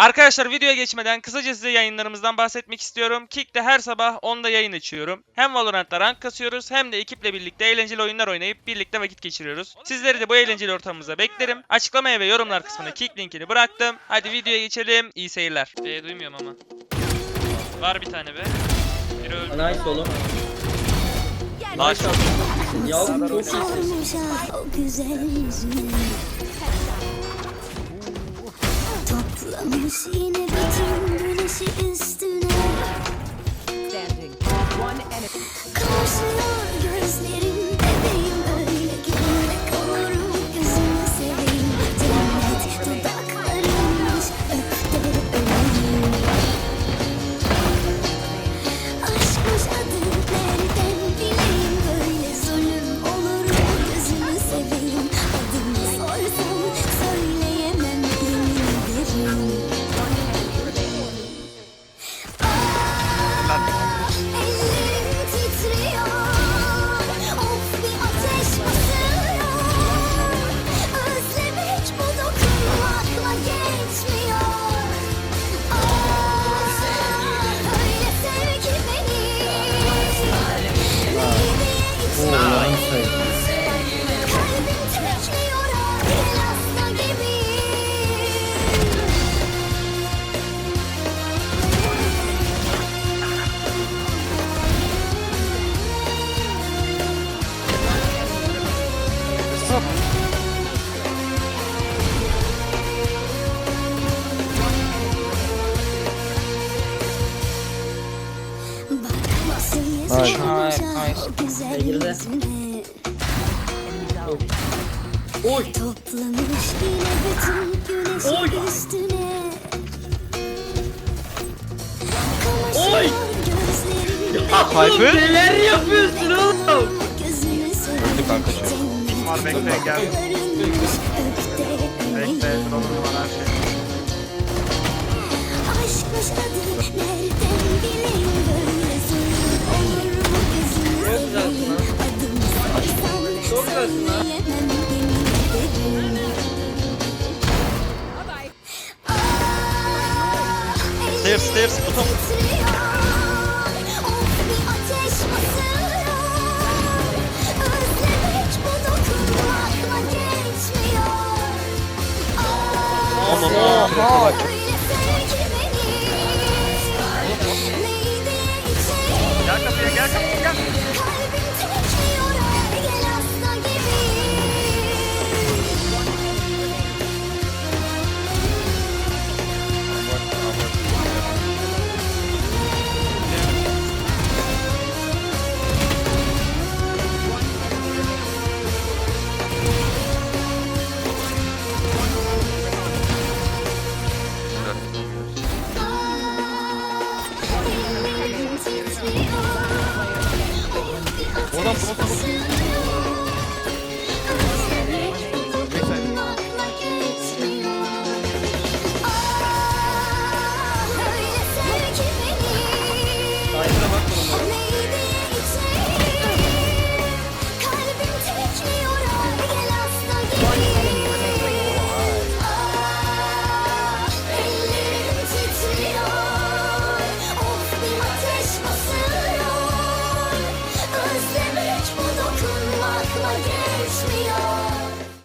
Arkadaşlar videoya geçmeden kısaca size yayınlarımızdan bahsetmek istiyorum. Kick'te her sabah 10'da yayın açıyorum. Hem Valorant'ta rank kasıyoruz hem de ekiple birlikte eğlenceli oyunlar oynayıp birlikte vakit geçiriyoruz. Sizleri de bu eğlenceli ortamımıza beklerim. Açıklamaya ve yorumlar kısmına Kick linkini bıraktım. Hadi videoya geçelim. İyi seyirler. B duymuyorum ama. Var bir tane be. Biri öldü. Nice oğlum. Nice. Ya çok iyisin. O güzel yüzünü Toplamış yine bütün güneşi üstüne Karşılıyor Hayır, Girdi. Oy. Oy. üstüne Oy. Piper? Neler yapıyorsun oğlum? Seveyim kanka Var bekle gel. Bekle drone'um var her şey. Aşkmış adı nereden bileyim böyle zulüm olur mu gözünü Çok güzelsin lan. Adını sorsam Çok güzelsin aman aman. Gel kapıya gel kapıya. Stop, stop, stop.